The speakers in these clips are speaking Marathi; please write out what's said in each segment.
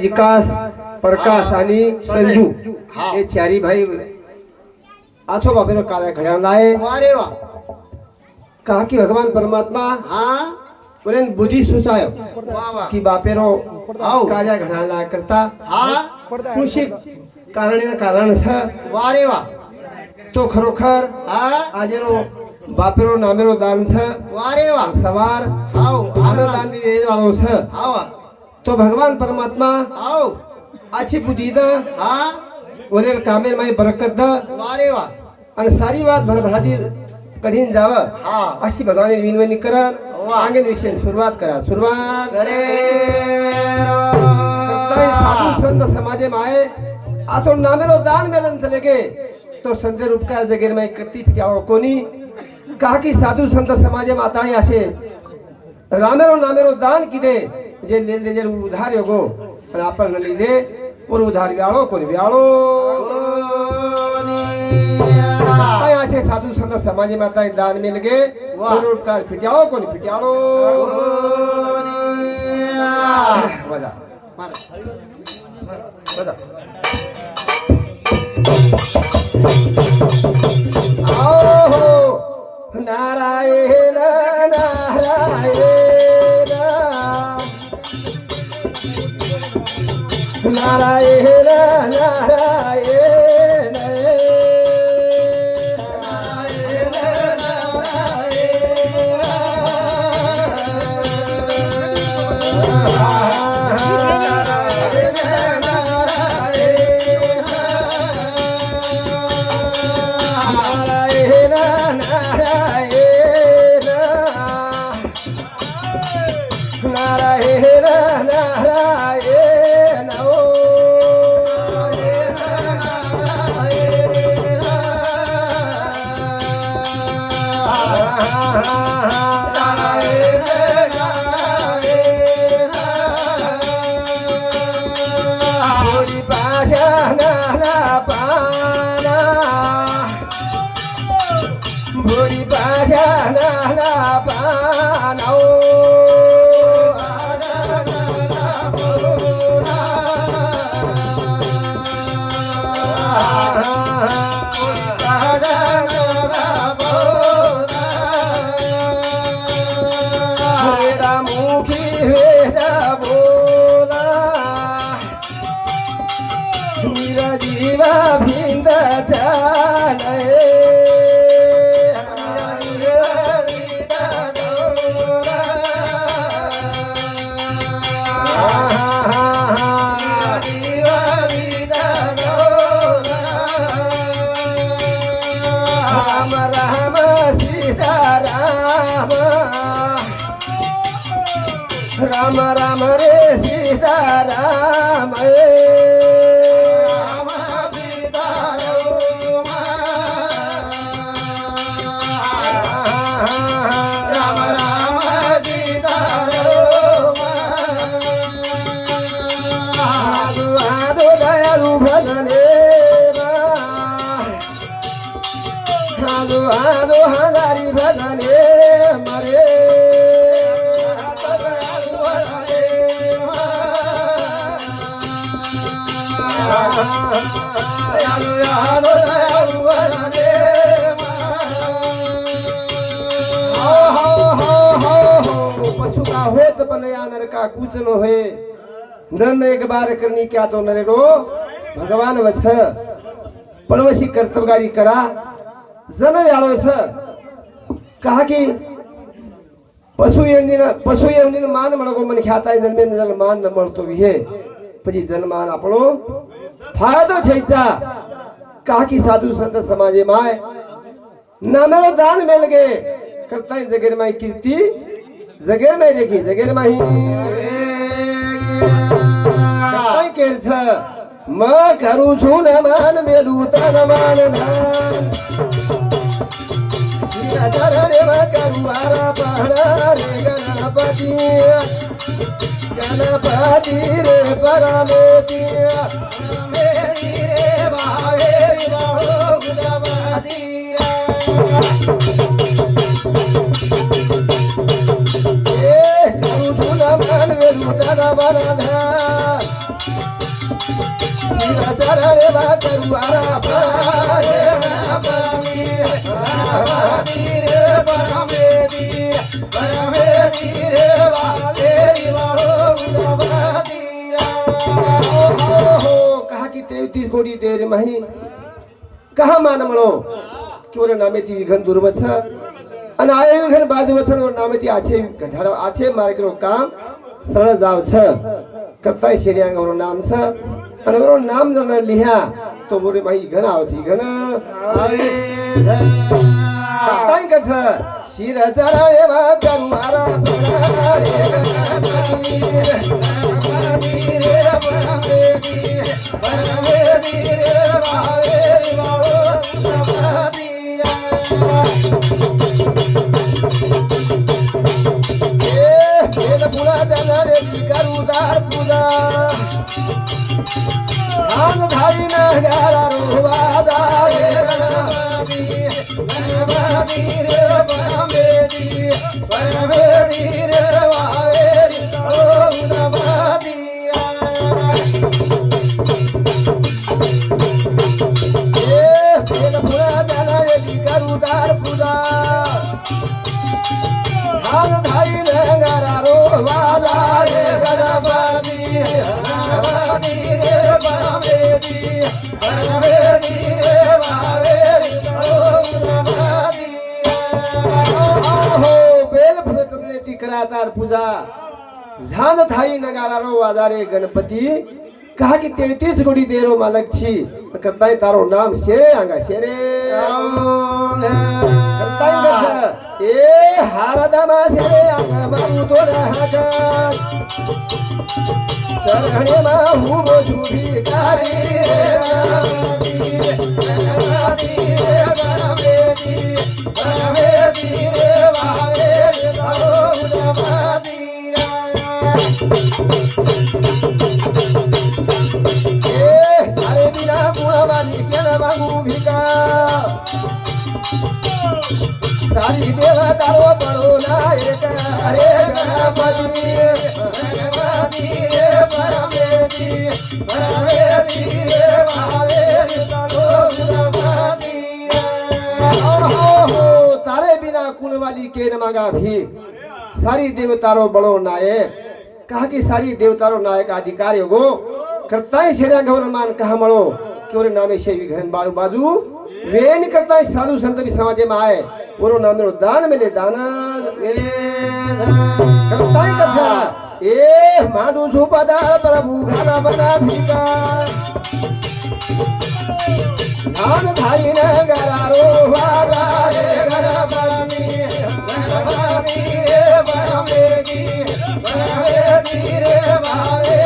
વિકાસ પ્રકાશ અને સંજુ. એ ચારી ભાઈ આછો બાપેનો કાર્ય ઘડ્યા અરે વાહ કાકી ભગવાન પરમાત્મા હા. બોલે બુદ્ધિ સુસાયો કે બાપેનો કાર્ય ઘડાલા કરતા હા. ખુશી કારણે કારણ છે. વાહ વાહ તો ખરોખર હા. આજેનો બાપેરો નામેરો દાન છે. વારે વા. સવાર આવ. આનો દાનની વાળો છે. આવ. तो भगवान परमात्मा आओ। अच्छी बुद्धि द हाँ। बोले कामेर माई बरकत द। वारे वा। आणि सारी बात भरभरादी कठीण जाव। हा। अशी भगवान विनवणी करा। आगे विषय सुरुवात करा। सुरुवात संत समाजे माये असो नामेलो दान मेलन चले गे तो संत उपकार जगेर माई कती पिकावो कोणी कहा की साधु संत समाजे माता ही असे रामेरो नामेरो दान किदे જે નેન્દ્ર જે ઉધાર્યો ગો અને આપણને લીધે પૂરો ઉધાર વ્યાળો કોઈ વ્યાળો અહીંયા છે સાધુ સંત સમાજ માતા દાન મેં લગે કાળ ફીટ્યાળો કોઈ ફીટ્યાળો બધા. બધા. ನಾರಾಯಣ ನಾರಾಯಣ ವೇದ का कूचनो है? नंद एक बार करनी क्या तो नरेडो भगवान वत्स। पड़वशी कर्तव्यकारी करा। जन यालो कहा की पशु येंदिन पशु येंदिन मान मळगो मन ख्याता जन में जन मान न मळतो विहे पजी जनमान आपणो फायदो थईचा काकी साधु संत समाजे माय न मेरो दान मेल गे करता जगेर माई कीर्ति जगेर माई देखी जगेर माई માં હી કરતા કેર છ મ કરું છું ને માન મેલું તન માન નામ ચરણેમાં કરુવારા પહરા રે ગણપતિ ગણપતિ રે પરમેતિ મેરી રે ભાવે વિવાહો ગુણવતી એ કરું છું નમન વેલું તન મન तेवतीस कोटी देर माही कहा मान म्हणो किंवा नामे ती विघन दुर्वत्स आणि आय विघन बाधवथन और नामे ती आछे गधाड़ आछे मार्ग काम जाव छ कप्पाय शेरियांग और नाम छ અને વરો નામ જન લિહ્યા તો મોરે માહી ઘન આવતી ઘન કરતા કે છ શિર ચરણ એવા કરું મારા જનરે કરું દાર પૂજા આમ ધારી ના ગારા રોવા દારે એ ध्यान थाई नगारा रो वाजारे गणपति कहा कि तैतीस गुड़ी देरो मालक छी। करता है तारो नाम शेरे आंगा शेरे। करता है दर्श ए हारदमा शेरे आंगा बाबू तो रहाजा सरहणे मा हूँ बोझूरी कारी। Bhavedi, Bhavedi, Bhavedi, Bhavedi, Bhavedi, Bhavedi, તારી દેવા તારો પડો ના એક હરે ગણપતિ ગણપતિ રે પરમેતી પરમેતી રે મહાવીર તારો ગણપતિ ઓહો તારે બિના કુળવાલી કેન માંગા ભી સારી દેવતારો બળો નાયક कहा कि सारी देवतारो नायक अधिकारी हो करताय शेऱ्या गौर मान कहा मळो केवरे नामे शैवी घन बाळू बाजू? वेन करताय साधू संत भी समाजे में आए ओरो नामे दान मिले दान मिले करताय कथा। ए माडू सुपदा प्रभु घना बना भीका। नाम भाई न गरारो परमेती परमेती रे भावे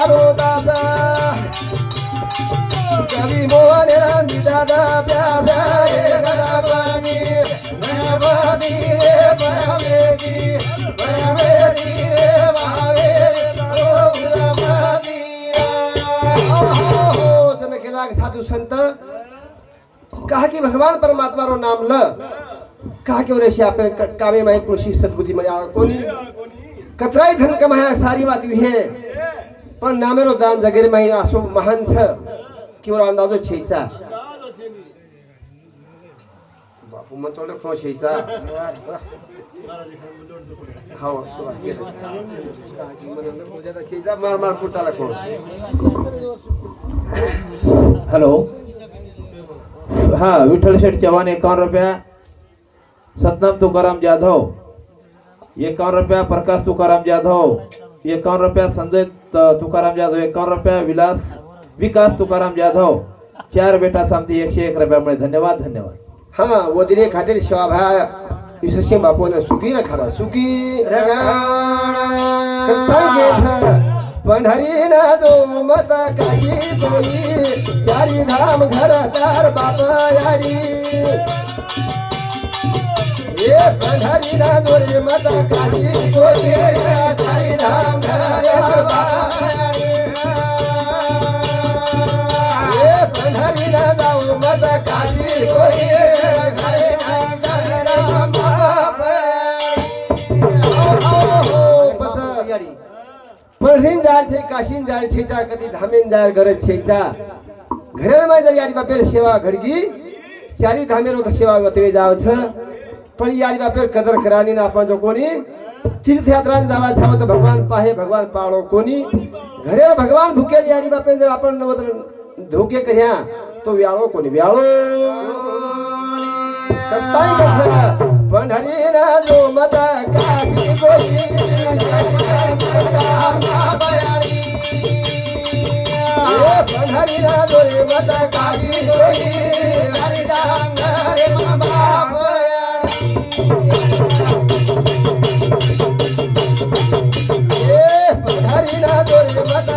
दादा कवि मोहन रामी दादा प्यादा रे गणपति रे परमेती परमेती रे केला साधु संत कहा की भगवान परमात्मा रो नाम ल। कहा की ओरे आपे कामे माही कृषी सद्बुद्धी मध्ये आला कोणी कतराई धन कमाया सारी बात है। પણ पण नामेरो दान जगेर माही असो महान छ किंवा अंदाजो छेचा. बापू मग तोडे खो छेचा हो सुरुवात केलं. छेचा मार मार फुटाला खो हॅलो. हा विठ्ठल शेठ चव्हाण एकावन्न रुपया. सतनाम तुकाराम जाधव. एकावन्न रुपया प्रकाश तुकाराम जाधव. एकावन्न रुपया संजय तुकाराम जाधव एकावन्न रुपया विलास विकास तुकाराम जाधव चार बेटा सामती एकशे एक रुपयामुळे धन्यवाद धन्यवाद. हा वदिने खाटेल शिवा भाया विशेष बापून सुखी न खाला सुखी पंढरी ना दो मत काही कोई चारी धाम घर तार बाप यारी. ए पंढरी ना जो रे मत काही कोई પડહીન જાર છે કાશીન જાર છે તા કદી ધામેન જાર ઘર છે તા ઘરેણ માં યારી બાપેર સેવા ઘડગી ચારી ધામેરો સેવા ગતવે જાવ છે પણ યારી બાપેર કદર કરાની ના આપણ જો કોની તીર્થયાત્રા જવા જાવ તો ભગવાન પાસે ભગવાન પાળો. કોની? ઘરે ભગવાન ભૂકે યારી બાપે આપણને ધોકે કર્યા. તો વ્યાળો કોની? વ્યાળો. કરતાય કરશે પણ હરીના જો મતા કાજી ગોઈ પણ હરીના જો મતા કાજી ગોઈ હરી ડાંગરે हरी ना बोल बता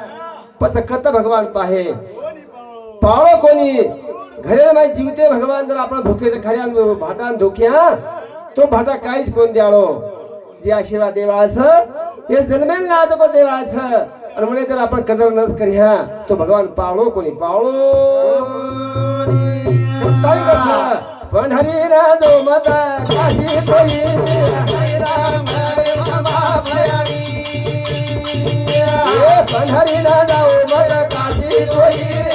पचकत भगवान पाहे. पाळो कोणी. घरे माहिती जीवते भगवान जर आपण भुकेच्या खड्या भाटान धोक्या तो भाटा काहीच कोण द्याळो. जे आशीर्वाद देवाळाचं हे जन्मेल ना तो देवाळाचं आणि म्हणे तर आपण कदर नच करूया तो भगवान पाळो कोणी. पाळो. पण हरी राजो माता काशी कोई पण हरी राजा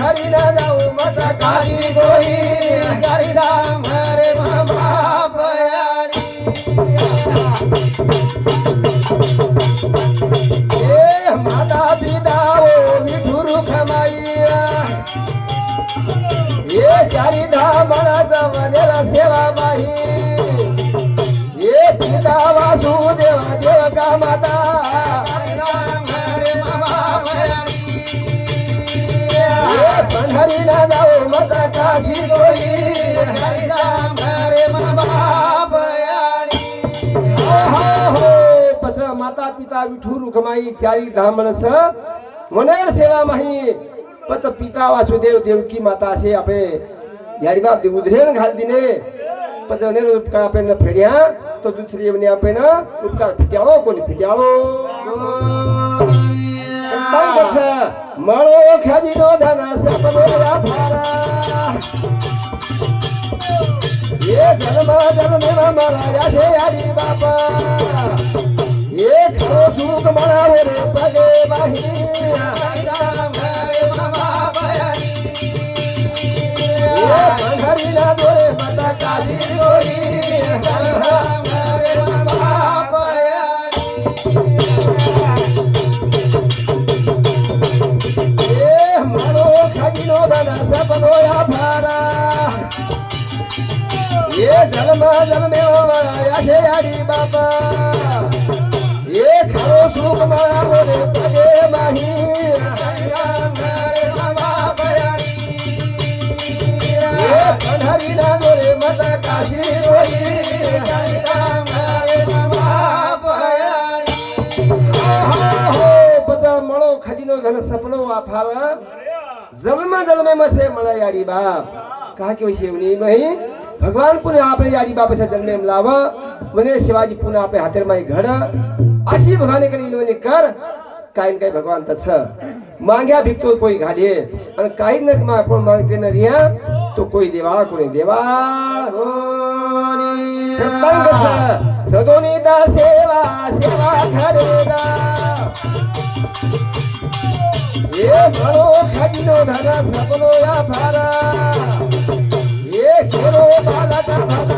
घरी ना मसा काही गोरी. घरी राम हरे मामा માતા કાઢી ગોરી હરિ રામ હરે મામા ભયાણી ઓહો પછી માતા પિતા વિઠુરુ કમાઈ ચારી ધામણ છે મનેર સેવા માહી પત પિતા વાસુદેવ દેવકી માતા છે આપણે યારી બાપ દેવ ઉધરેણ ઘાલ દીને પત ને ઉપકાર આપે ને ફેર્યા તો દૂસરી એમને આપે ને ઉપકાર ફીટ્યાળો કોને ફીટ્યાળો કંટાઈ બેઠે મળો ખજીનો ધના સપનેરા ફારા એ જન્મ જન્મ મરાયા છે હરી બાપા. એ ખરો સુખ મળાવો રે પગે બાહી હરી ના દોરે બધા કાઢી દોરી. એ જન્મ, જન્મે છે હરી બાપા. એ ખરો સુખ મારા પગે માહી. માતા કાશી બધા મળો ખજીનો ઘન સપનો આ ફાવા जलमा जलमे मसे मला याडी बाप. का किंवा शेवणी मही? भगवान पुन्हा आपल्या याडी बापाच्या जन्मेम लाव. म्हणजे शिवाजी पुन्हा आपल्या हातेर माई घड. अशी भगवाने कडे विनवणी कर. काही काही भगवान तस मांग्या भिकतो कोई घाले आणि काही न आपण मागते न रिया तो कोई देवा कोणी देवा. हो सदोनी दा सेवा सेवा घरे दा. એ ઘણો ખાઈનો ધારા સપનો યા ભારા. એ ઘેરો બાલા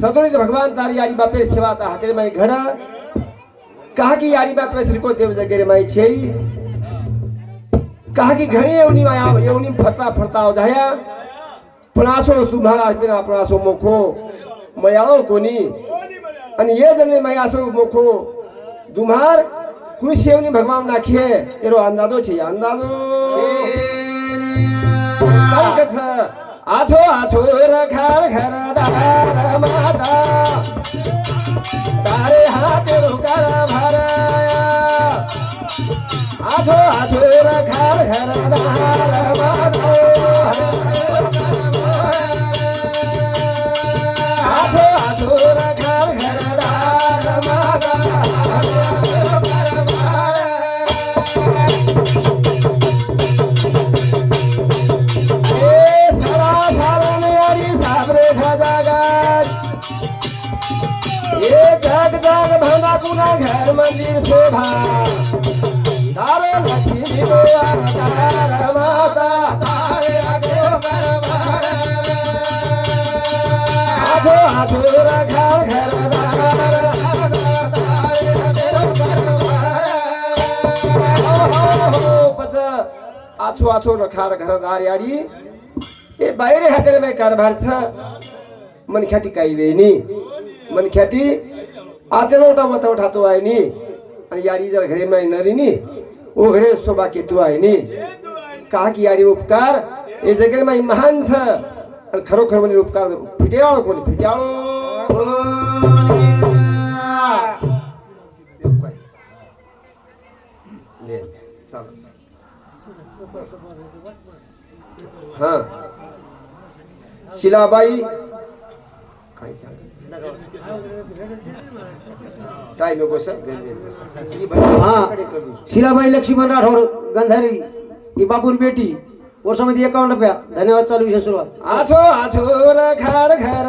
સદોડિત ભગવાન તારી યારી બાપે સેવાતા હાથે માય ઘણા. કાકી યારી બાપે શ્રીકો દેવ જગેરે માય છે. કાકી ઘણી એવની માયા એવની ફરતા ફરતા જાયા. પ્રણાસો તું મહારાજ મેરા પ્રણાસો મોખો? મયાળો કોની? અને એ જન્મે મયાસો મોખો? દુમાર કૃષિની ભગવાન નાખીએ. એનો અંદાજો છે અંદાજો. કથા. আছো আছো রাখার ঘেরা দাঁড়া মাথা। তারে হাতে রোকারা ভাড়া। আছো আছো রাখার ঘেরা দাঁড়া આછો આછો રખાર ઘરદાર યાડી એ બાયરે હાથે મેં કારભાર છે મન ખ્યાતિ કાઈ વે ની મન ખ્યાતિ આતેનો ટમતો ઠાતો આય ની અને યાડી જર ઘરે માં નરી ની ઓ ઘરે શોભા કેતુ આય ની કા કી યાડી ઉપકાર એ જગ્યાએ માં મહાન છે आणि खरोखर म्हणजे उपकार फिट्याळ कोणी? फिट्याळ हा. शिलाबाई. काय काय नको सर? हा. शिलाबाई लक्ष्मण राठोड गंधारी ही बापूर बेटी. वर्षामध्ये एकावन्न रुपया. धन्यवाद चालू विषय सुरुवात. आछो आठो खाड घर